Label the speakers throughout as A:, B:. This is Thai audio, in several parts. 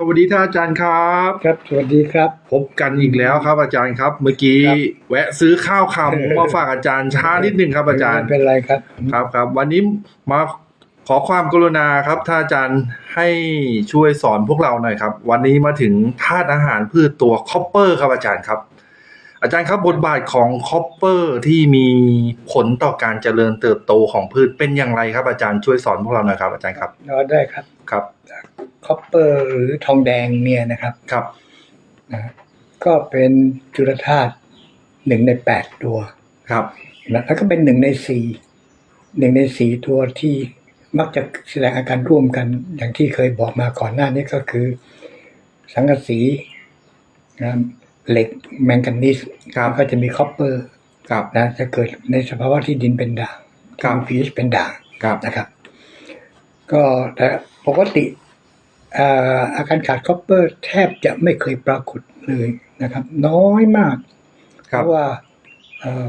A: สวัสดีท่านอาจารย์ครับ
B: ครับ สวัสดีครับ
A: พบกันอีกแล้วครับอาจารย์ครับ เมื่อกี้
B: ครับ
A: แวะซื้อข้าวขาหมูมาฝากอาจารย์ช้านิดหนึ่งครับ อาจารย์
B: ไม่เป็นไรครับ
A: ครับครับ วันนี้มาขอความกรุณาครับท่านอาจารย์ให้ช่วยสอนพวกเราหน่อยครับ วันนี้มาถึงธาตุอาหารพืชตัวคอปเปอร์ครับอาจารย์ครับ อาจารย์ครับบทบาทของคอปเปอร์ที่มีผลต่อการเจริญเติบโตของพืชเป็นอย่างไรครับ อาจารย์ช่วยสอนพวกเราหน่อยครับ อาจารย์ครับ
B: เราได้ครับ
A: ครับ
B: คอปเปอร์หรือทองแดงเนี่ยนะครับ
A: ครับ
B: นะก็เป็นจุลธาตุหนึ่งในแปดตัว
A: ครับ
B: นะแล้วก็เป็นหนึ่งในสี่หนึ่งในสี่ตัวที่มักจะแสดงอาการร่วมกันอย่างที่เคยบอกมาก่อนหน้านี้ก็คือ สังกะสีนะเหล็กแมงกานีส
A: ครับ
B: ก็จะมีคอปเปอร์
A: ครับ
B: นะจะเกิดในสภาวะที่ดินเป็นด่าง
A: ครับ
B: พีชเป็นด่าง
A: ครับ
B: นะครับ ก็แต่ปกติเอ่ออาการขาดคอปเปอร์แทบจะไม่เคยปรากฏเลยนะครับ น้อยมาก
A: ค
B: เพ
A: รับ
B: ราะว่า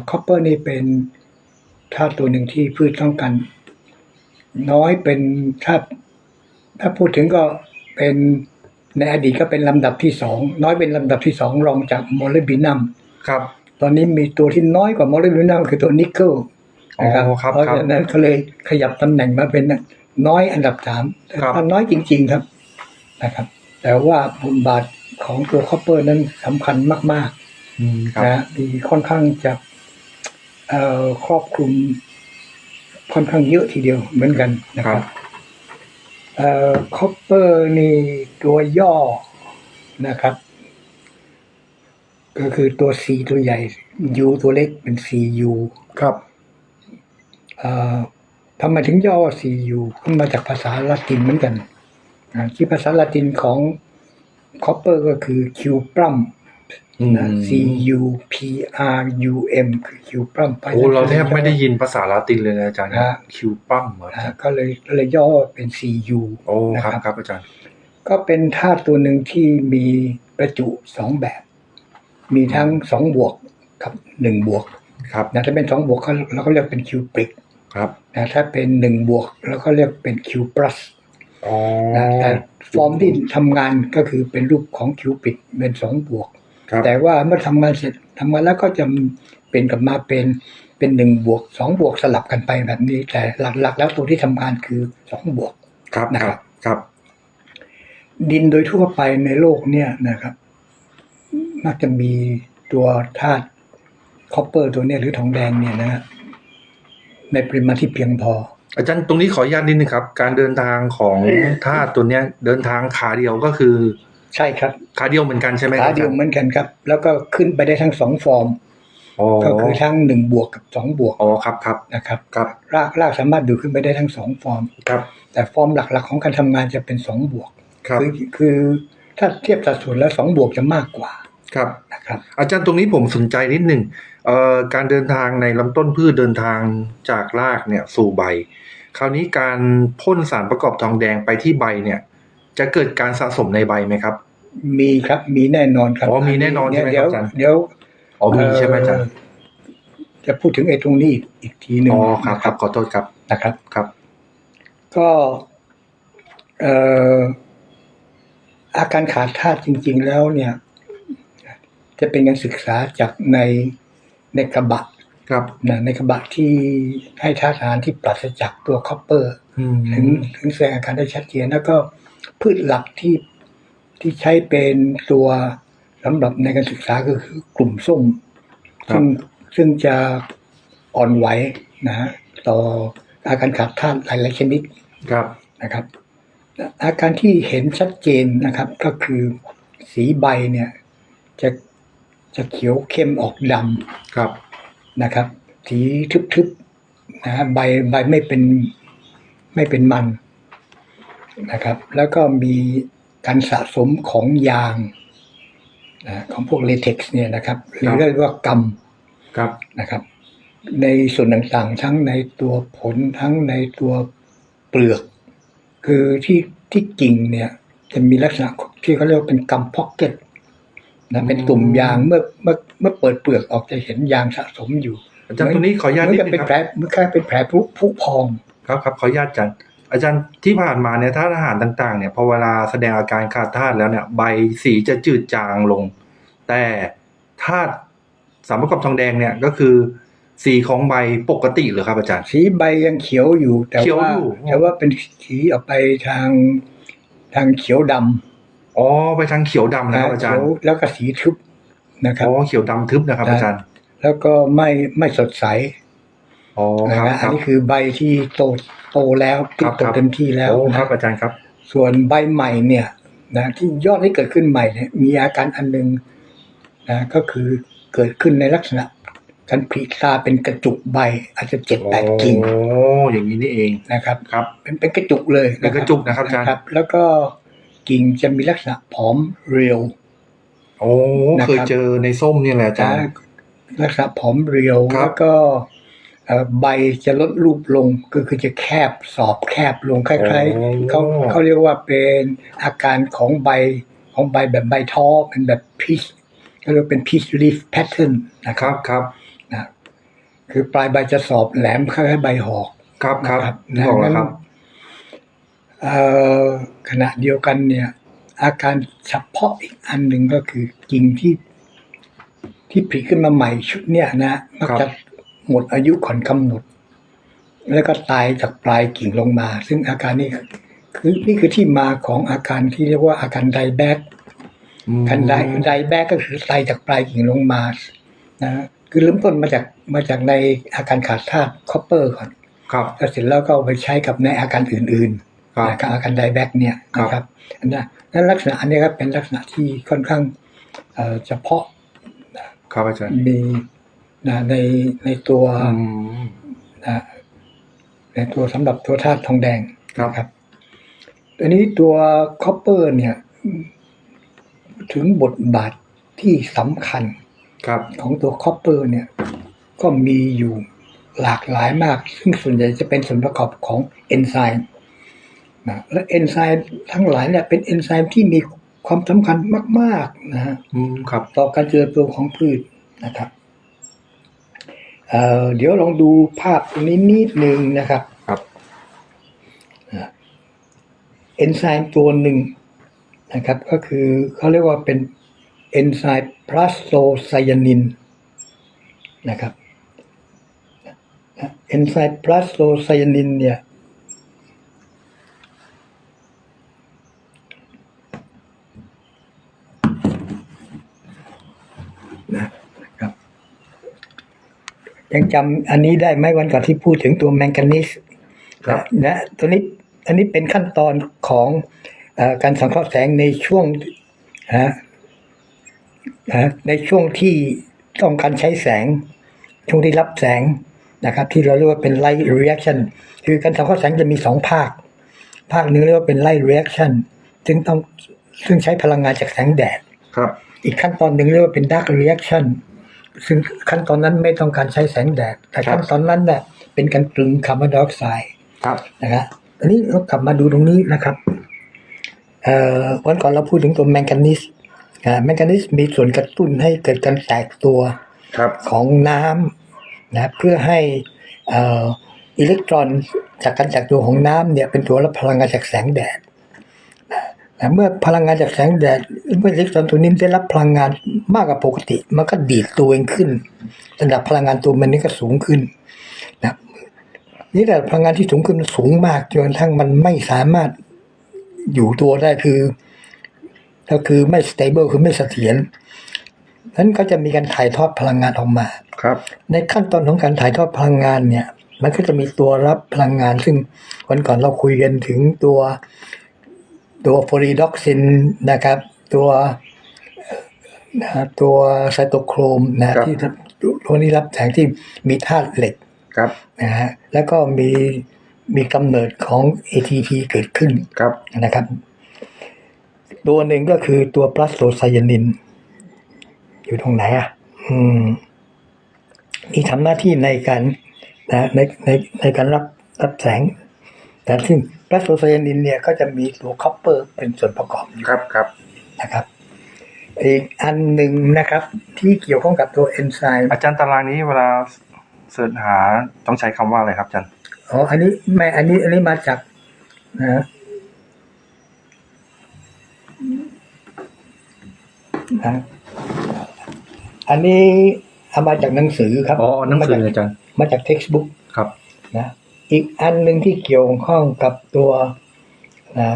B: คอปเปอร์นี่เป็นธาตุตัวหนึ่งที่พืชต้องการน้อยเป็นถ้าถ้าพูดถึงก็เป็นในอดีตก็เป็นลำดับที่สองน้อยเป็นลำดับที่สองรองจากโมเลบินัม
A: ครับ
B: ตอนนี้มีตัวที่น้อยกว่าโมเลกุลนัมคือตัวนิกเกิลนะครับ
A: อ๋อครับ
B: เพราะ
A: ครับ
B: ฉะนั้นเขาเลยขยับตำแหน่งมาเป็นน้อยอันดับสามแต่
A: ครับ
B: ก็น้อยจริง ๆ ครับ นะครับ แต่ว่าบทบาทของตัวคอปเปอร์นั้นสำคัญมาก
A: อืมค
B: ๆ
A: รับ
B: นะมีค่อนข้างจะเอ่อครอบคลุมค่อนข้างเยอะทีเดียวเหมือนกันนะ
A: ค
B: ค
A: รั
B: รับบเอ่อคอปเปอร์นี่ตัวย่อนะครับ ก็คือตัว C ตัวใหญ่ U ตัวเล็กเป็น CU
A: ครับ
B: เอ่อทำไมถึงย่อว่า CU ก็มาจากภาษาละตินเหมือนกัน อ่าที่ภาษาละตินของคอปเปอร์ก็คือ Q ปรัม
A: อืม
B: นะ C U P R U M คือ Q ปรัม
A: โอ้เราแทบไม่ได้ยินภาษาลาตินเลยนะอาจารย์
B: ฮะ
A: คิวปั้มเหรอ
B: ก็เลยก็เลยย่อเป็น CU
A: โอ้
B: นะ
A: ค
B: ค
A: รั
B: รั
A: บบครับอาจารย์
B: ก็เป็นธาตุตัวหนึ่งที่มีประจุสองแบบ มีทั้งสองบวกกับหนึ่งบวก
A: ครับ
B: นะถ้าเป็นสองบวกก็เราก็เรียกเป็นคิวปริก
A: ครับ
B: นะถ้าเป็นหนึ่งบวกเราก็เรียกเป็นคิวปลัส
A: อ๋อ
B: นะแต่ฟอร์มที่ทำงานก็คือเป็นรูปของคิวปิดเป็นสองบวก
A: ครับ
B: แต่ว่าเมื่อทำงานเสร็จทำงานแล้วก็จะเป็นกลับมาเป็นเป็นหนึ่งบวกสองบวกสลับกันไปแบบนี้ แต่หลักๆ แล้วตัวที่ทำงานคือสองบวก
A: ครับ
B: นะ
A: ค
B: ครั
A: รับบครับ
B: ดินโดยทั่วไปในโลกเนี่ยนะครับ มักจะมีตัวธาตุคอปเปอร์ตัวเนี้ยหรือทองแดงเนี่ยนะฮะในปริมาณที่เพียงพอ
A: อาจารย์ตรงนี้ขออนุญาตนิดนึงครับ การเดินทางของธาตุตัวเนี้ยเดินทางขาเดียวก็คือ
B: ใช่ครับ
A: ขาเดียวเหมือนกันใช่ไหมค
B: ขา
A: รับ
B: เดียวเหมือนกันครับ แล้วก็ขึ้นไปได้ทั้งสองฟอร์ม
A: อ๋อ
B: ก็คือทั้งหนึ่งบวกกับสองบวก
A: อ๋อครับครับ
B: นะครับ
A: ครับ
B: รากรากสามารถดูดขึ้นไปได้ทั้งสองฟอร์ม
A: ครับ
B: แต่ฟอร์มหลักๆของการทำงานจะเป็นสองบวก
A: ครับ
B: คือคือถ้าเทียบสัดส่วนแล้วสองบวกจะมากกว่า
A: ครับ
B: นะครับ
A: อาจารย์ตรงนี้ผมสนใจนิดหนึ่งเอ่อ การเดินทางในลำต้นพืชเดินทางจากรากเนี่ยสู่ใบ คราวนี้การพ่นสารประกอบทองแดงไปที่ใบเนี่ย จะเกิดการสะสมในใบไหมครับ
B: มีครับมีแน่นอนครับ
A: อ๋อมีแน่นอนใช่ไหมครับ
B: เดี๋ยว
A: อาจารย์
B: เดี๋ยว
A: อ๋อมีใช่ไหมอาจารย์
B: เจะพูดถึงไอ้ตรงนี้อีกอีกทีหนึ่ง
A: อ๋อครับครับขอโทษครับ
B: นะครับ
A: ครับ
B: ก็เอ่ออาการขาดธาตุจริง ๆ แล้วเนี่ย จะเป็นการศึกษาจากใน ในกระบะ
A: ครับ
B: นะในกระบะที่ให้ธาตุอาหารที่ปราศจากตัวคอปเปอร์
A: อืม
B: ถึงถึงแสดงอาการได้ชัดเจนแล้วก็พืชหลักที่ที่ใช้เป็นตัวสำหรับในการศึกษาก็คือกลุ่มส้มซึ่งซึ่งจะอ่อนไหวนะฮะต่ออาการขาดธาตุหลายๆชนิด
A: ครับ
B: นะครับ อาการที่เห็นชัดเจนนะครับ ก็คือสีใบเนี่ยจะ จะเขียวเข้มออกดำ
A: ครับ
B: นะครับ สีทึบๆนะฮะใบใบไม่เป็นไม่เป็นมันนะครับ แล้วก็มีการสะสมของยางนะของพวกเลเท็กซ์เนี่ยนะครับหรือเรียกว่ากำ
A: ครับ
B: นะครับ ในส่วนต่างๆ ทั้งในตัวผลทั้งในตัวเปลือก คือที่ที่กิ่งเนี่ย จะมีลักษณะที่เขาเรียกว่าเป็นกัมพ็อกเก็ต นะเป็นตุ่มยางเมื่อเมื่อเมื่อเปิดเปลือกออกจะเห็นยางสะสมอยู่
A: อาจารย์ตรงนี้ขออนุญาต
B: เหมื
A: นิ
B: อ
A: ด
B: นกับ
A: นึ
B: เป็น
A: ง
B: แผ
A: ค
B: ล
A: รับ
B: เหมือนกับเป็นแผลผุผุพอง
A: ครับครับขออนุญาตอาจารย์อาจารย์ที่ผ่านมาเนี่ยธาตุอาหารต่างๆเนี่ยพอเวลาแสดงอาการขาดธาตุแล้วเนี่ย ใบสีจะจืดจางลง แต่ธาตุสารประกอบทองแดงเนี่ยก็คือ สีของใบปกติเหรือครับอาจารย์
B: สีใบยังเขียวอยู่แต่
A: เขียว
B: ว่า
A: อยู่
B: แต่ว่าเป็นสีออกไปทางทางเขียวดำ
A: อ๋อไปทางเขียวดำนะครับอาจารย์
B: เขียวแล้วก็สีทึบนะครับ
A: อ๋อเขียวดำทึบนะครับ อาจารย์
B: แล้วก็ไม่ไม่สดใส
A: อ๋อ
B: นะครับ
A: ค
B: อัน
A: รับ
B: นี้คือใบที่โตโตแล้ว
A: ค
B: ที่
A: รับ
B: โต
A: ครับ
B: เต็มที่แล้ว
A: โอ้ครั
B: นะ
A: บอาจารย์ครับ
B: ส่วนใบใหม่เนี่ยนะที่ยอดที่เกิดขึ้นใหม่เนี่ยมีอาการอันหนึ่งนะก็คือเกิดขึ้นในลักษณะการผลิตาเป็นกระจุกใบอาจจะเจ็ดแปดกิ่ง
A: โอ้อย่างนี้นี่เอง
B: นะครับ
A: ครับ
B: เป็นเป็นกระจุกเลย
A: เป็นกระจุกนะครับอาจารย์
B: แล้วก็ กิ่งจะมีลักษณะผอมเรียว
A: โอ้
B: นะครับ
A: เคยเจอในส้มเนี่ยแหละอาจารย์
B: ลักษณะผอมเรียว
A: ครับ
B: แล้วก็เอ่อใบจะลดรูปลงก็คือจะแคบสอบแคบลงคล้ายๆเขาเขาเรียกว่าเป็นอาการของใบของใบแบบใบท้อเป็นแบบพีชเขาเรียกว่าเป็นพีชลีฟแพทเทิร์นนะ
A: ค
B: ครับ
A: รับครับ
B: นะคือปลายใบจะสอบแหลมคล้ายๆใบหอก
A: ครับครับ
B: นะครับ
A: นึกออกแล้วครับ
B: เอ่อ ขณะเดียวกันเนี่ย อาการเฉพาะอีกอันหนึ่งก็คือกิ่งที่ ที่ผลิขึ้นมาใหม่ชุดเนี่ยนะมัก
A: ครับ
B: จะหมดอายุก่อนกำหนด แล้วก็ตายจากปลายกิ่งลงมา ซึ่งอาการนี้คือนี่คือที่มาของอาการที่เรียกว่าอาการไดแบก
A: อืม
B: การไดไดแบกก็คือตายจากปลายกิ่งลงมานะคือเริ่มต้นมาจากมาจากในอาการขาดธาตุคอปเปอร์ก่อน
A: ครับ
B: แล้วเสร็จแล้วก็เอาไปใช้กับในอาการอื่น
A: ครับ
B: ๆ นะครับอาการไดแบกเนี่ย
A: ครับ
B: นะครับอันนั้นนั้นลักษณะอันนี้ครับเป็นลักษณะที่ค่อนข้างเอ่อเฉพาะ
A: ครับอาจารย์
B: มีนะในในตัว
A: อืม
B: นะในตัวสำหรับตัวธาตุทองแดง
A: ครับ
B: นะครับตัวนี้ตัวคอปเปอร์เนี่ยถึงบทบาทที่สำคัญ
A: ครับ
B: ของตัวคอปเปอร์เนี่ยก็มีอยู่หลากหลายมาก ซึ่งส่วนใหญ่จะเป็นส่วนประกอบของเอนไซม์ นะและเอนไซม์ทั้งหลายเนี่ยเป็นเอนไซม์ที่มีความสำคัญมาก ๆ นะฮะ
A: อืมครับ
B: ต่อการเจริญเติบโตของพืชนะครับเอ่อเดี๋ยวลองดูภาพตรงนี้นิดนึงนะครับ
A: ครับ
B: เอนไซม์ตัวหนึ่งนะครับ ก็คือเขาเรียกว่าเป็นเอนไซม์พลาสโตไซยานินนะครับเอนไซม์พลาสโตไซยานินเนี่ยนะครับ ยังจำอันนี้ได้ไหมวันก่อนที่พูดถึงตัวแมงกานีส
A: ครับ
B: นะตัวนี้อันนี้เป็นขั้นตอนของเออการสังเคราะห์แสงในช่วงนะนะในช่วงที่ต้องการใช้แสง ช่วงที่รับแสงนะครับ ที่เราเรียกว่าเป็น light reaction คือการสังเคราะห์แสงจะมีสองภาค ภาคหนึ่งเรียกว่าเป็น light reaction ซึ่งต้องซึ่งใช้พลังงานจากแสงแดด
A: ครับ
B: อีกขั้นตอนหนึ่งเรียกว่าเป็น dark reaction ซึ่งขั้นตอนนั้นไม่ต้องการใช้แสงแดด แต่ขั้นตอนนั้นเนี่ยเป็นการกลึงคาร์บอนไดออกไซด์
A: ครับ
B: นะครับอันนี้เรากลับมาดูตรงนี้นะครับเอ่อวันก่อนเราพูดถึงตัวแมงกานิสอ่าแมงกานิสมีส่วนกระตุ้นให้เกิดการแตกตัว
A: ครับ
B: ของน้ำนะเพื่อให้เอ่ออิเล็กตรอนจากการแตกตัวของน้ำเนี่ยเป็นตัวรับพลังงานจากแสงแดด นะเมื่อพลังงานจากแสงแดดเมื่ออิเล็กตรอนตัวนี้ได้รับพลังงานมากกว่าปกติ มันก็ดีดตัวเองขึ้นระดับพลังงานตัวมันนี่ก็สูงขึ้นนะนี่แต่พลังงานที่สูงขึ้นมันสูงมากจนกระทั่งมันไม่สามารถอยู่ตัวได้คือ ก็คือไม่ stable คือไม่เสถียรนั้นก็จะมีการถ่ายทอดพลังงานออกมา
A: ครับ
B: ในขั้นตอนของการถ่ายทอดพลังงานเนี่ย มันก็จะมีตัวรับพลังงาน ซึ่งวันก่อนเราคุยกันถึงตัว ตัวโฟรีด็อกซินนะครับ ตัวนะตัวไซโตโครมนะที่ตัวนี้รับแสงที่มีธาตุเหล็ก
A: ครับ
B: นะฮะแล้วก็มีมีกำเนิดของ ATP เกิดขึ้น
A: ครับ
B: นะครับ ตัวหนึ่งก็คือตัวพลาสโตไซยานิน อยู่ตรงไหนอะ อืมมีทำหน้าที่ในการนะในในในการรับรับแสง แต่ซึ่งพลาสโตไซยานินเนี่ยก็จะมีตัวคอปเปอร์เป็นส่วนประกอบอยู่
A: ครับครับ
B: นะครับอีกอันหนึ่งนะครับ ที่เกี่ยวข้องกับตัวเอนไซม์
A: อาจารย์ตารางนี้เวลาเสิร์ชหาต้องใช้คำว่าอะไรครับอาจารย์
B: อ๋ออันนี้ไม่อันนี้ อันนี้มาจากนะนะอันนี้เอามาจากหนังสือครับ
A: อ๋อหนังสือ
B: มาจาก
A: อาจารย์
B: มาจาก textbook
A: ครับ
B: นะ อีกอันหนึ่งที่เกี่ยวข้องกับตัวนะ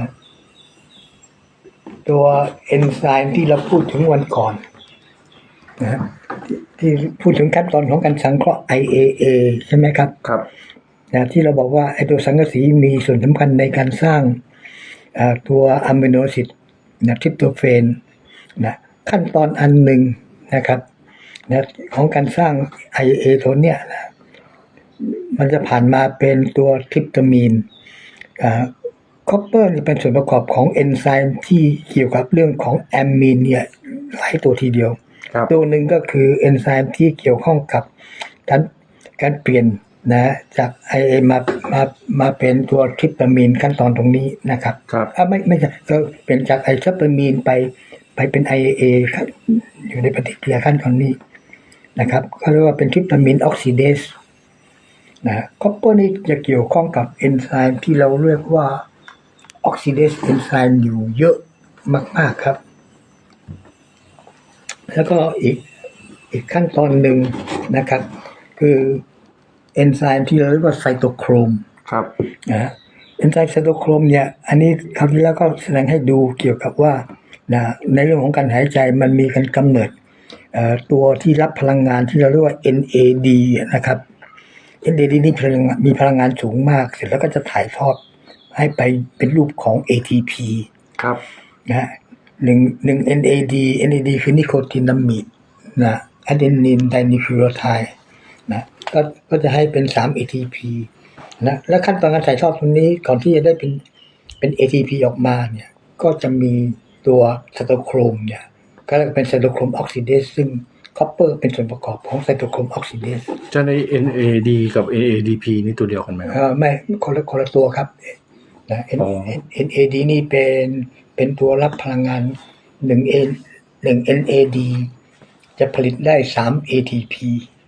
B: ตัวเอนไซม์ที่เราพูดถึงวันก่อนนะที่พูดถึงขั้นตอนของการสังเคราะห์ IAA ใช่ไหมครับ
A: ครับ
B: นะที่เราบอกว่าไอ้ตัวสังกะสีมีส่วนสำคัญในการสร้างอ่าตัวอะมิโนแอซิดนะทริปโตเฟนนะขั้นตอนอันหนึ่งนะครับนะของการสร้าง IA ตัวเนี้ยนะ มันจะผ่านมาเป็นตัวทริปตามีนคอปเปอร์นี่เป็นส่วนประกอบของเอนไซม์ที่เกี่ยวกับเรื่องของแอมมีนเนี่ยหลายตัวทีเดียว
A: ครับ
B: ตัวหนึ่งก็คือเอนไซม์ที่เกี่ยวข้องกับการการเปลี่ยนนะจากไอเอมามามาเป็นตัวทริปตามีนขั้นตอนตรงนี้นะครับ
A: ครับ
B: อะไม่ไม่ใช่ก็เปลี่ยนจากไอทริปตามีนไปไปเป็นไอเอครับอยู่ในปฏิกิริยาขั้นตอนนี้นะครับเขาเรียกว่าเป็นทริปตามีนออกซิเดส นะคอปเปอร์นี่จะเกี่ยวข้องกับเอนไซม์ที่เราเรียกว่าออกซิเดสเอนไซม์อยู่เยอะมาก ๆ ครับ แล้วก็อีกอีกขั้นตอนหนึ่งนะครับ คือเอนไซม์ที่เราเรียกว่าไซโตโครม
A: ครับ
B: นะฮะเอนไซม์ไซโตโครมเนี่ยอันนี้คราวที่แล้วก็แสดงให้ดูเกี่ยวกับว่านะในเรื่องของการหายใจมันมีการกำเนิดเอ่อตัวที่รับพลังงานที่เราเรียกว่า NAD นะครับ NAD นี่พลังงานมีพลังงานสูงมาก เสร็จแล้วก็จะถ่ายทอดให้ไปเป็นรูปของ ATP
A: ครับ
B: นะฮะหนึ่งหนึ่ง NAD NAD คือนิโคตินามีดนะอะดรีนินไดนิคลีโอไทด์นะก็ก็จะให้เป็น3 ATP นะและขั้นตอนการถ่ายทอดตรงนี้ก่อนที่จะได้เป็นเป็น ATP ออกมาเนี่ยก็จะมีตัวไซโตโครมเนี่ยก็เรียกเป็นไซโตโครมออกซิเดสซึ่ง คอปเปอร์เป็นส่วนประกอบของไซโตโครมออกซิเดส
A: จะใน NAD กับ AADP นี่ตัวเดียวกันไหมค
B: เอ
A: รับ
B: อไม่คนละคนละตัวครับนะ N
A: อ๋อ
B: N NAD นี่เป็นเป็นตัวรับพลังงานหนึ่ง N หนึ่ง NAD จะผลิตได้สาม ATP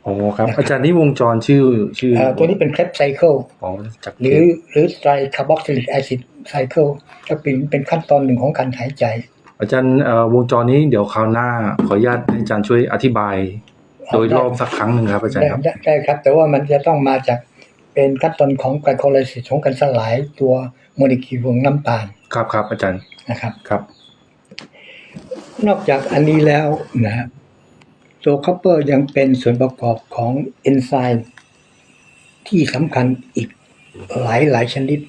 A: อ๋อครับ อาจารย์นี่วงจรชื่อชื่อ
B: เอ่อตัวนี้เป็น Krebs cycle
A: อ๋อจาก
B: หรือหรือ tricarboxylic acid cycle ก็เป็นเป็นขั้นตอนหนึ่งของการหายใจ
A: อาจารย์เอ่อวงจรนี้เดี๋ยวคราวหน้า ขออนุญาตให้อาจารย์ช่วยอธิบาย โดยรอบสักครั้งหนึ่งครับอาจาร
B: ได้
A: ย์ครับ
B: ได้ได้ครับ แต่ว่ามันจะต้องมาจากเป็นขั้นตอนของ glycolysis ของการสลายตัวโมเลกุลของน้ำตาล
A: ครับครับอาจารย์
B: นะครับ
A: ครับ
B: นอกจากอันนี้แล้วนะฮะตัวคอปเปอร์ยังเป็นส่วนประกอบของเอนไซม์ที่สำคัญอีกหลายหลายชนิด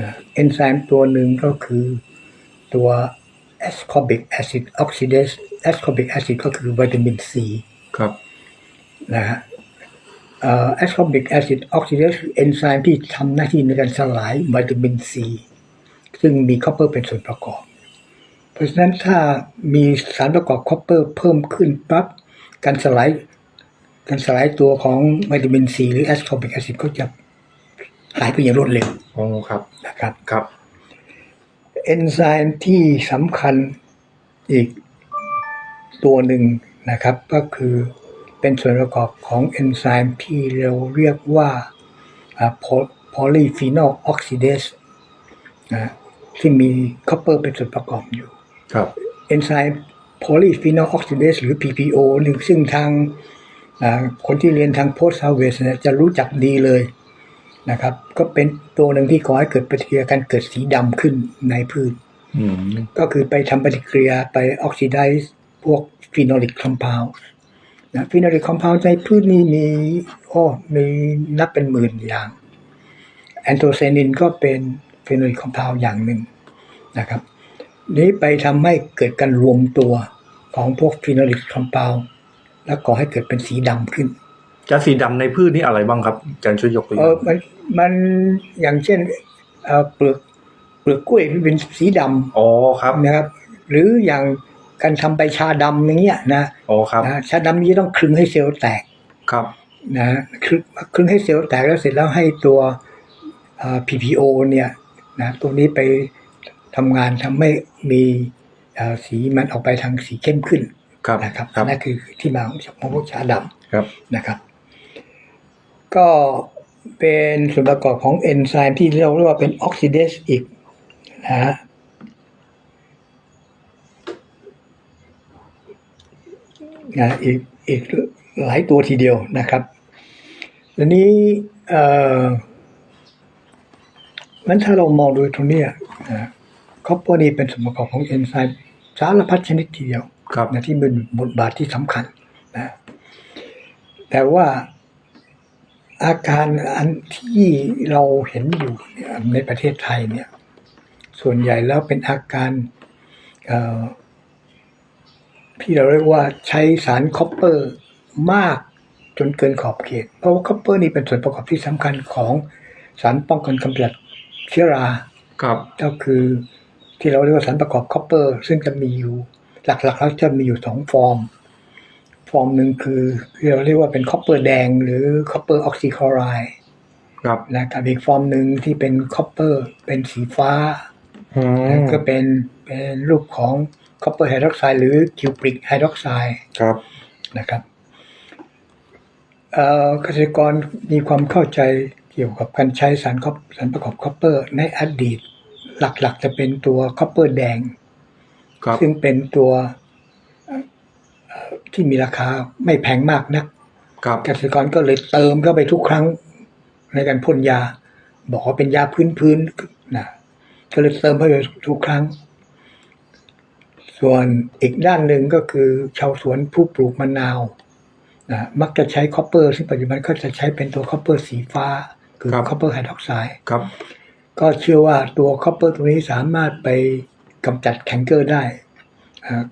B: นะเอนไซม์ตัวหนึ่งก็คือตัว ascorbic acid oxidase ascorbic acid ก็คือวิตามินซี
A: ครับ
B: นะฮะเอ่อ ascorbic acid oxidase คือเอนไซม์ที่ทำหน้าที่ในการสลายวิตามินซีซึ่งมีคอปเปอร์เป็นส่วนประกอบ เพราะฉะนั้นถ้ามีสารประกอบคอปเปอร์เพิ่มขึ้นปั๊บการสลายการสลายตัวของวิตามินซีหรือแอสคอร์บิกแอซิดก็จะหายไปอย่างรวดเร็ว
A: อ๋อครับ
B: นะครับ
A: ครับ
B: เอนไซม์ที่สำคัญอีกตัวหนึ่งนะครับ ก็คือเป็นส่วนประกอบของเอนไซม์ที่เราเรียกว่าโพลีฟีนอลออกซิเดสนะที่มีคอปเปอร์เป็นส่วนประกอบอยู่
A: ครับ
B: เอนไซม์โพลีฟีนอลออกซิเดสหรือ PPO หนึ่งซึ่งทางอ่าคนที่เรียนทางโพสต์ซาเวสเนี่ยจะรู้จักดีเลย นะครับ ก็เป็นตัวหนึ่งที่ก่อให้เกิดปฏิกิริยาการเกิดสีดำขึ้นในพืช
A: อืม
B: ก็คือไปทำปฏิกิริยาไปออกซิไดซ์พวกฟีนอลิกคอมเพลด์นะฟีนอลิกคอมเพลด์ในพืชนี่มีโอ้มีนับเป็นหมื่นอย่างแอนโทไซนินก็เป็นฟีนอลิกคอมเพลด์อย่างหนึ่งนะครับ นี้ไปทำให้เกิดการรวมตัวของพวกฟีนอลิกคอมเพลด์แล้วก่อให้เกิดเป็นสีดำขึ้น
A: จานสีดำในพืชนี่อะไรบ้างครับอาจารย์ช่วยยกตัวอ
B: เอย่างอมัน มันอย่างเช่นเอ่อเปลือกเปลือกกล้วยที่เป็นสีดำ
A: อ๋อครับ
B: นะครับ หรืออย่างการทำใบชาดำอย่างเงี้ยนะ
A: อ๋อครับ
B: นะชาดำนี้ต้องคลึงให้เซลล์แตก
A: ครับ
B: นะคลึงคลึงให้เซลล์แตกแล้วเสร็จแล้วให้ตัวเอ่อ PPO เนี่ยนะตัวนี้ไปทำงานทำให้มีเอ่อสีมันออกไปทางสีเข้มขึ้น
A: ครับ
B: นะครับ
A: ครับ
B: นั่นคือที่มาของของพวกชาดำ
A: ครับ
B: นะครับ ก็ เป็นส่วนประกอบของเอนไซม์ที่เรียกว่าเป็นออกซิเดสอีกนะฮะนะอีกอีกหลายตัวทีเดียวนะครับทีนี้เอ่อนั้นถ้าเรามองดูตรงเนี้ยนะคอปเปอร์นี่เป็นส่วนประกอบของเอนไซม์สารพัดชนิดทีเดียว
A: ครับ
B: นะที่เป็นบทบาทที่สำคัญนะแต่ว่า อาการอันที่เราเห็นอยู่เนี่ยในประเทศไทยเนี่ย ส่วนใหญ่แล้วเป็นอาการเอ่อที่เราเรียกว่าใช้สารคอปเปอร์มากจนเกินขอบเขต เพราะว่าคอปเปอร์นี่เป็นส่วนประกอบที่สำคัญของสารป้องกันกำจัดเชื้อรา
A: ครับ
B: ก็คือที่เราเรียกว่าสารประกอบคอปเปอร์ ซึ่งจะมีอยู่ หลักๆแล้วจะมีอยู่สองฟอร์ม ฟอร์มหนึ่งคือที่เราเรียกว่าเป็นคอปเปอร์แดง หรือคอปเปอร์ออกซิคลอไรด์
A: ครับ
B: นะครับอีกฟอร์มหนึ่งที่เป็นคอปเปอร์เป็นสีฟ้า
A: อืม
B: ก็เป็นเป็นรูปของคอปเปอร์ไฮดรอกไซด์หรือคิวปริกไฮดรอกไซด์
A: ครับ
B: นะครับเอ่อเกษตรกรมีความเข้าใจเกี่ยวกับการใช้สารคอปสารประกอบคอปเปอร์ ในอดีต หลักๆจะเป็นตัวคอปเปอร์แดง
A: ครับ
B: ซึ่งเป็นตัวเอ่อเอ่อ ที่มีราคาไม่แพงมากนัก
A: ครับ
B: เกษตรกรก็เลยเติมเข้าไปทุกครั้ง ในการพ่นยา บอกว่าเป็นยาพื้นๆนะก็เลยเติมเข้าไปทุกครั้ง ส่วนอีกด้านหนึ่งก็คือชาวสวนผู้ปลูกมะนาวนะมักจะใช้คอปเปอร์ซึ่งปัจจุบันก็จะใช้เป็นตัวคอปเปอร์สีฟ้า คือคอปเปอร์ไฮดรอกไซด์
A: ครับ
B: ก็เชื่อว่าตัวคอปเปอร์ตัวนี้สามารถไปกำจัดแคนเกอร์ได้อา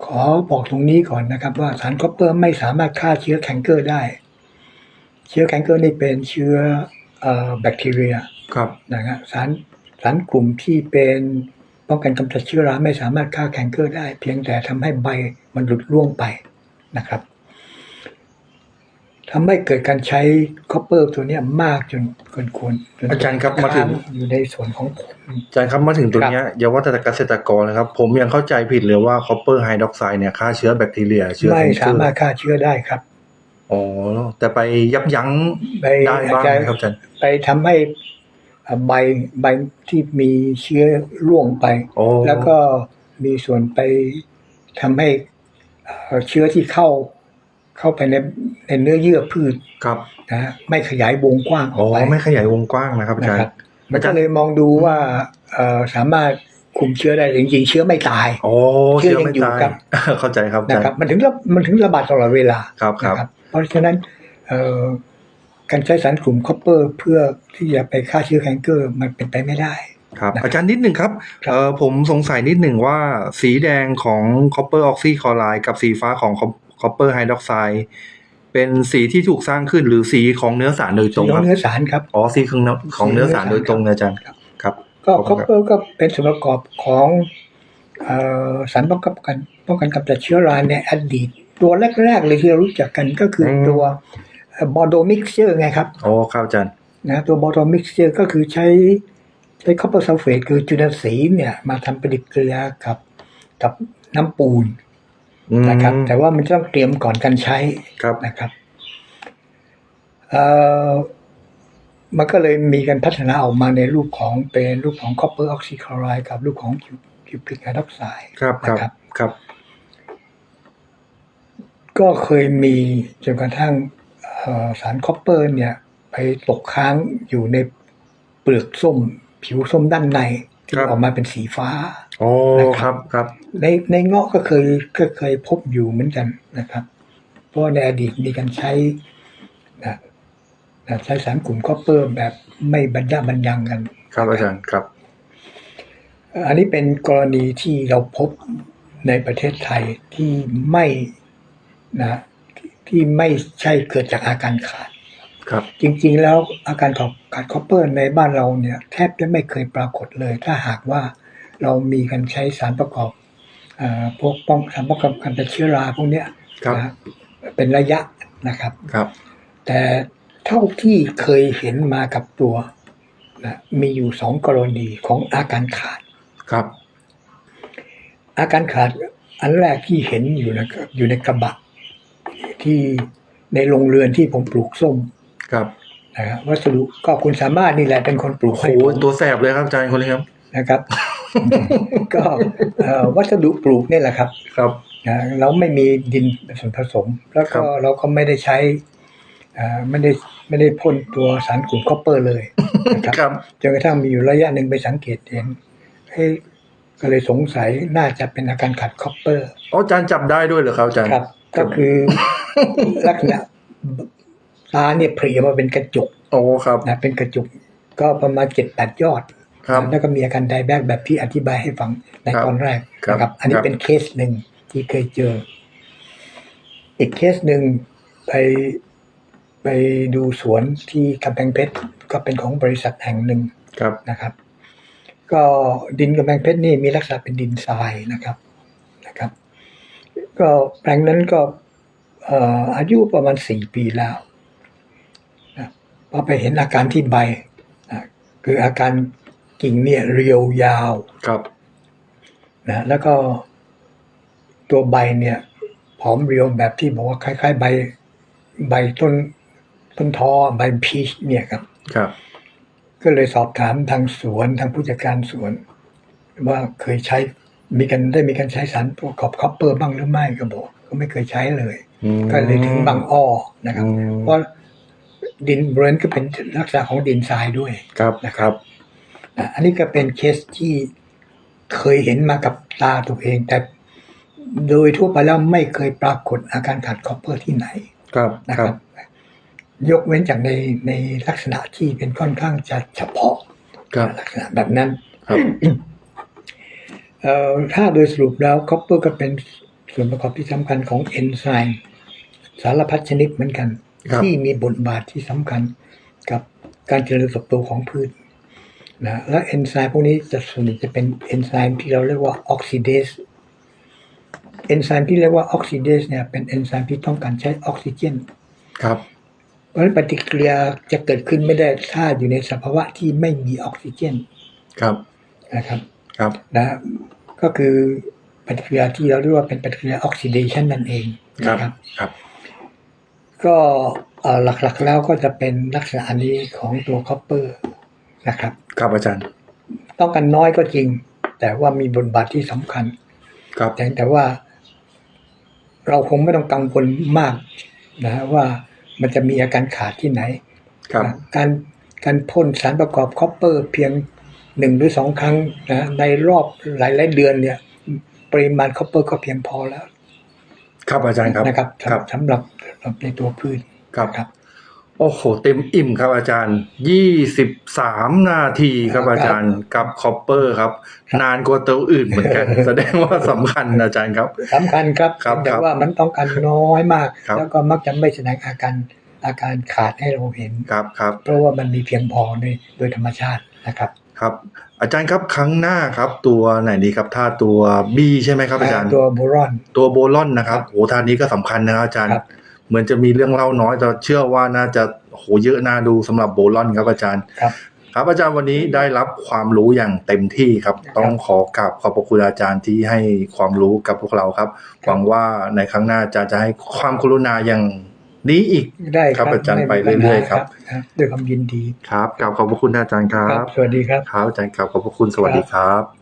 B: ขอบอกตรงนี้ก่อนนะครับ ว่าสารคอปเปอร์ไม่สามารถฆ่าเชื้อแคนเกอร์ได้ เชื้อแคนเกอร์นี่เป็นเชื้อเอ่อแบคทีเรีย
A: ครับ
B: นะครับสารสารกลุ่มที่เป็นป้องกันกำจัดเชื้อราไม่สามารถฆ่าแคนเกอร์ได้ เพียงแต่ทำให้ใบมันหลุดร่วงไปนะครับ ทำให้เกิดการใช้คอปเปอร์ตัวเนี้ยมากจนเกินควรจน
A: อาจารย์ครับมาถึง
B: อยู่ในส่วนของผล
A: อาจารย์ครับมาถึงตรงเนี้ยอย่าว่าแต่เกษตรกรนะครับ ผมยังเข้าใจผิดเลยว่าคอปเปอร์ไฮดรอกไซด์เนี่ยฆ่าเชื้อแบคทีเรีย เชื้อ
B: ไม่
A: แคนเก
B: สา
A: อร์
B: มารถฆ่าเชื้อได้ครับ
A: อ๋อแต่ไปยับยั้ง
B: ไป
A: ได้บ้างไหมครับอาจารย์
B: ไปทำให้อ่าใบใบที่มีเชื้อร่วงไป
A: โอ้
B: แล้วก็มีส่วนไปทำให้เอ่อเชื้อที่เข้า เข้าไปในในเนื้อเยื่อพืช
A: ครับ
B: นะไม่ขยายวงกว้างอ
A: อ๋
B: อ
A: อก
B: ไป
A: ไม่ขยายวงกว้างนะครับอา
B: นะ
A: จาร
B: ครั
A: ย์
B: บมันก็เลยมองดูว่าเอ่อสามารถคุมเชื้อได้จริงๆเชื้อไม่ตาย
A: โอ้
B: เชื้
A: เชื้
B: อ
A: อ
B: ยัง
A: ไม่
B: อยู่
A: ตาย
B: ครับ
A: เข้าใจครับอา
B: นะ
A: จาร
B: ครับ
A: ย์
B: มันถึงระมันถึงระบาดตลอดเวลา
A: ครับครับ
B: นะเพราะฉะนั้นเอ่อการใช้สารกลุ่มคอปเปอร์เพื่อที่จะไปฆ่าเชื้อแคนเกอร์มันเป็นไปไม่ได้
A: ครับ
B: นะครับ
A: อาจารย์นิดหนึ่งครับ
B: ครับ
A: เอ่อผมสงสัยนิดหนึ่งว่าสีแดงของคอปเปอร์ออกซิคลอไรด์กับสีฟ้าของ คอปเปอร์ไฮดรอกไซด์เป็นสีที่ถูกสร้างขึ้นหรือสีของเนื้อสารโดยตรง
B: สีข
A: ค
B: อ
A: รับ
B: งเนื้อสารครับ
A: อ๋อสีของเนื้อของเนื้อสารโดยตรงนะอาจารย์
B: ครับ
A: ครับ
B: ก็
A: ขอบ
B: ค
A: คุ
B: อ
A: ณ
B: ป
A: ครับ
B: เปอร์ก็เป็นส่วนประกอบของเอ่อสารป้องกันป้องกันกำจัดเชื้อราในอดีต ตัวแรกๆเลยที่เรารู้จักกันก็คืออ
A: ม
B: ตัวบอโดมิกเจอร์ไงครับ
A: โอ้ครับอาจารย์
B: นะตัวบอโดมิกเจอร์ก็คือใช้ใช้คอปเปอร์ซัลเฟตคือจุลสีเนี่ยมาทำปฏิกิริยากับกับน้ำปูน
A: อืม
B: นะครับ แต่ว่ามันต้องเตรียมก่อนการใช้
A: ครับ
B: นะครับเอ่อมันก็เลยมีการพัฒนาออกมาในรูปของเป็นรูปของคอปเปอร์ออกซิคลอไรด์กับรูปของคิวปริกไฮดรอกไซด์
A: ครับครับ
B: นะครับ
A: ครับ
B: ก็เคยมีจนกระทั่งเอ่อสารคอปเปอร์ เนี่ย ไปตกค้างอยู่ในเปลือกส้ม ผิวส้มด้านในที่
A: ครับ
B: ออกมาเป็นสีฟ้า
A: โอ้
B: นะ
A: ค
B: ครั
A: รับบครับ
B: ในในเงาะก็เคยก็เคยพบอยู่เหมือนกันนะครับ เพราะว่าในอดีตมีการใช้นะนะใช้สารกลุ่มคอปเปอร์แบบไม่บรรยะบรรยังกัน
A: ครับอาจารย์ครับ
B: อันนี้เป็นกรณีที่เราพบในประเทศไทยที่ไม่นะที่ที่ไม่ใช่เกิดจากอาการขาด
A: ครับ
B: จริงๆแล้วอาการขาดขาดคอปเปอร์ในบ้านเราเนี่ย แทบจะไม่เคยปรากฏเลย ถ้าหากว่า เรามีการใช้สารประกอบเอ่อพวกป้องสารป้องกันการติดเชื้อราพวกเนี้ย
A: ครับ
B: นะเป็นระยะนะครับ
A: ครับ
B: แต่เท่าที่เคยเห็นมากับตัวนะมีอยู่สองกรณีของอาการขาด
A: ครับ
B: อาการขาดอันแรกที่เห็นอยู่นะครับอยู่ในกระบะที่ในโรงเรือนที่ผมปลูกส้ม
A: ครับ
B: นะฮะวัสดุก็คุณสามารถนี่แหละเป็นคนปลูก
A: โอ้โห
B: ให้ผม
A: ตัวแสบเลยครับอาจารย์คนนี้ครับ
B: นะครับ ก็เอ่อวัสดุปลูกนี่แหละครับ
A: ครับ
B: นะเราไม่มีดินเป็นส่วนผสม แล้ว
A: ครั
B: ก็
A: บ
B: เราก็ไม่ได้ใช้อ่าไม่ได้ไม่ได้พ่นตัวสารกลุ่มคอปเปอร์เลยนะครับ
A: ครับ
B: จนกระทั่งมีอยู่ระยะหนึ่งไปสังเกตเห็นเฮ้ยก็เลยสงสัยน่าจะเป็นอาการขาดคอปเปอร์
A: อ๋ออาจารย์จับได้ด้วยเหรอครับอาจารย์
B: ครับ ก็คือลักษณะตาเนี่ยเพลียมาเป็นกระจุก
A: โอ้ครับ
B: นะเป็นกระจุก ก็ประมาณเจ็ดแปดยอด
A: ครับ
B: แล้วก็มีอาการไดแบกแบบที่อธิบายให้ฟังใน
A: ครับ
B: ตอนแรก
A: ครับ
B: นะครับ อันนี้
A: ครับ
B: เป็นเคสหนึ่งที่เคยเจอ อีกเคสหนึ่งไปไปดูสวนที่กำแพงเพชรก็เป็นของบริษัทแห่งหนึ่ง
A: ครับ
B: นะครับ ก็ดินกำแพงเพชรนี่มีลักษณะเป็นดินทรายนะครับนะครับ ก็แปลงนั้นก็เอ่ออายุประมาณสี่ปีแล้วนะพอไปเห็นอาการที่ใบนะคืออาการ กิ่งเนี่ยเรียวยาว
A: ครับ
B: นะแล้วก็ตัวใบเนี่ยผอมเรียวแบบที่บอกว่าคล้าย ๆ ใบ ใบต้นต้นทอใบพีชเนี่ยครับ
A: ครับ
B: ก็เลยสอบถามทางสวนทางผู้จัดการสวน ว่าเคยใช้มีกันได้มีการใช้สารประกอบคอปเปอร์บ้างหรือไม่ก็บอก ก็ไม่เคยใช้เลย
A: อืม
B: ก็เลยถึงบางอ้อนะครับ
A: อืม
B: เพราะดินบริเวณก็เป็นลักษณะของดินทรายด้วย
A: ครับครับ
B: อะอันนี้ก็เป็นเคสที่เคยเห็นมากับตาตัวเอง แต่โดยทั่วไปแล้วไม่เคยปรากฏอาการขาดคอปเปอร์ที่ไหน
A: ครับ
B: นะ
A: ค
B: ค
A: รั
B: รับบยกเว้นจากในในลักษณะที่เป็นค่อนข้างจะเฉพาะ
A: ครับ
B: ลักษณะแบบนั้น
A: ครับ
B: เอ่อถ้าโดยสรุปแล้วคอปเปอร์ก็เป็นส่วนประกอบที่สำคัญของเอนไซม์สารพัดชนิดเหมือนกัน
A: ครับ
B: ที่มีบทบาทที่สำคัญกับการเจริญเติบโตของพืช นะและเอนไซม์พวกนี้จะส่วนใหญ่จะเป็นเอนไซม์ที่เราเรียกว่าออกซิเดสเอนไซม์ที่เรียกว่าออกซิเดสเนี่ยเป็นเอนไซม์ที่ต้องการใช้ออกซิเจน
A: ครับ
B: เพราะฉะนั้นปฏิกิริยาจะเกิดขึ้นไม่ได้ถ้าอยู่ในสภาวะที่ไม่มีออกซิเจน
A: ครับ
B: นะครับ
A: ครับ
B: นะ ก็คือปฏิกิริยาที่เราเรียกว่าเป็นปฏิกิริยาออกซิเดชันนั่นเอง
A: ครับ
B: นะครับ
A: ครับ
B: ก็เอ่อหลักๆแล้วก็จะเป็นลักษณะอันนี้ของตัวคอปเปอร์ นะครับ
A: ครับอาจารย์
B: ต้องกันน้อยก็จริง แต่ว่ามีบทบาทที่สำคัญ
A: ครับ
B: แต่แต่ว่า เราคงไม่ต้องกังวลมากนะฮะว่ามันจะมีอาการขาดที่ไหน
A: ครับ
B: การการพ่นสารประกอบคอปเปอร์ เพียงหนึ่งหรือสองครั้งนะในรอบหลายหลายๆเดือนเนี่ย ปริมาณคอปเปอร์ก็เพียงพอแล้ว
A: ครับอาจารย์ครับ
B: นะครับ
A: ครับ
B: สำหรับสำหรับในตัวพืช
A: ครับ
B: นะครับ
A: โอ้โห เต็มอิ่มครับอาจารย์ ยี่สิบสามนาทีครับ
B: ครับ
A: อาจารย์กับคอปเปอร์ครับ นานกว่าตัวอื่นเหมือนกัน แสดงว่าสำคัญอาจารย์ครับ
B: สำคัญครับ
A: ครับ
B: แต่
A: ครับ
B: ว่ามันต้องการน้อยมาก
A: ครับ
B: แล้วก็มักจะไม่แสดงอาการอาการขาดให้เราเห็น
A: ครับครับ
B: เพราะว่ามันมีเพียงพอโดยโดยธรรมชาตินะครับ
A: ครับ อาจารย์ครับครั้งหน้าครับ ตัวไหนดีครับถ้าตัว B ใช่ไหมครับอาจารย์
B: ตัวโบรอน
A: ตัวโบลอนนะครับโหทานนี้ก็สำคัญนะครับอาจารย์
B: ครับ
A: เหมือนจะมีเรื่องเล่าน้อยแต่เชื่อว่าน่าจะโหเยอะน่าดูสำหรับโบลอนครับอาจารย์
B: ครับ
A: ครับอาจารย์วันนี้ได้รับความรู้อย่างเต็มที่ครับ
B: ครับ
A: ต้องขอกราบขอบพระคุณอาจารย์ที่ให้ความรู้กับพวกเราครับ หวังว่าในครั้งหน้าอาจารย์จะให้ความกรุณาอย่างนี้อีก
B: ได้
A: ครับอาจารย์
B: ม่มี
A: ไปเรื่อยๆครับ
B: ปัญหาด้วยความยินดี
A: ครับกราบขอบพระคุณอาจารย์ครั
B: ครับบสวัสดีครับ
A: ครับอาจารย์กราบขอบพระคุณสวัสดีครับ